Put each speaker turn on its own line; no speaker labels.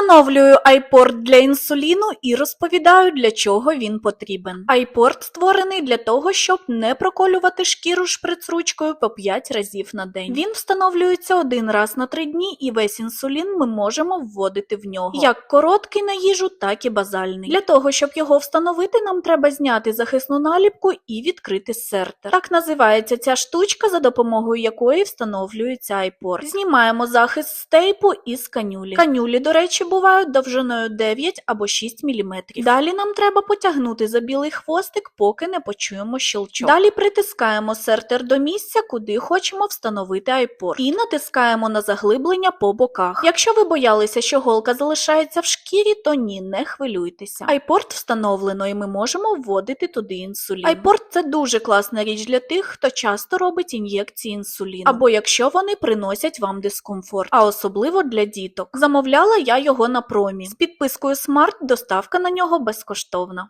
Встановлюю айпорт для інсуліну і розповідаю, для чого він потрібен. Айпорт створений для того, щоб не проколювати шкіру шприц-ручкою по 5 разів на день. Він встановлюється один раз на 3 дні, і весь інсулін ми можемо вводити в нього. Як короткий на їжу, так і базальний. Для того, щоб його встановити, нам треба зняти захисну наліпку і відкрити сертер. Так називається ця штучка, за допомогою якої встановлюється айпорт. Знімаємо захист з тейпу і з канюлі. Канюлі, до речі, бувають довжиною 9 або 6 мм. Далі нам треба потягнути за білий хвостик, поки не почуємо щелчок. Далі притискаємо сертер до місця, куди хочемо встановити айпорт, і натискаємо на заглиблення по боках. Якщо ви боялися, що голка залишається в шкірі, то ні, не хвилюйтеся. Айпорт встановлено, і ми можемо вводити туди інсулін. Айпорт це дуже класна річ для тих, хто часто робить ін'єкції інсуліну, або якщо вони приносять вам дискомфорт, а особливо для діток. Замовляла я його на промі. З підпискою Smart доставка на нього безкоштовна.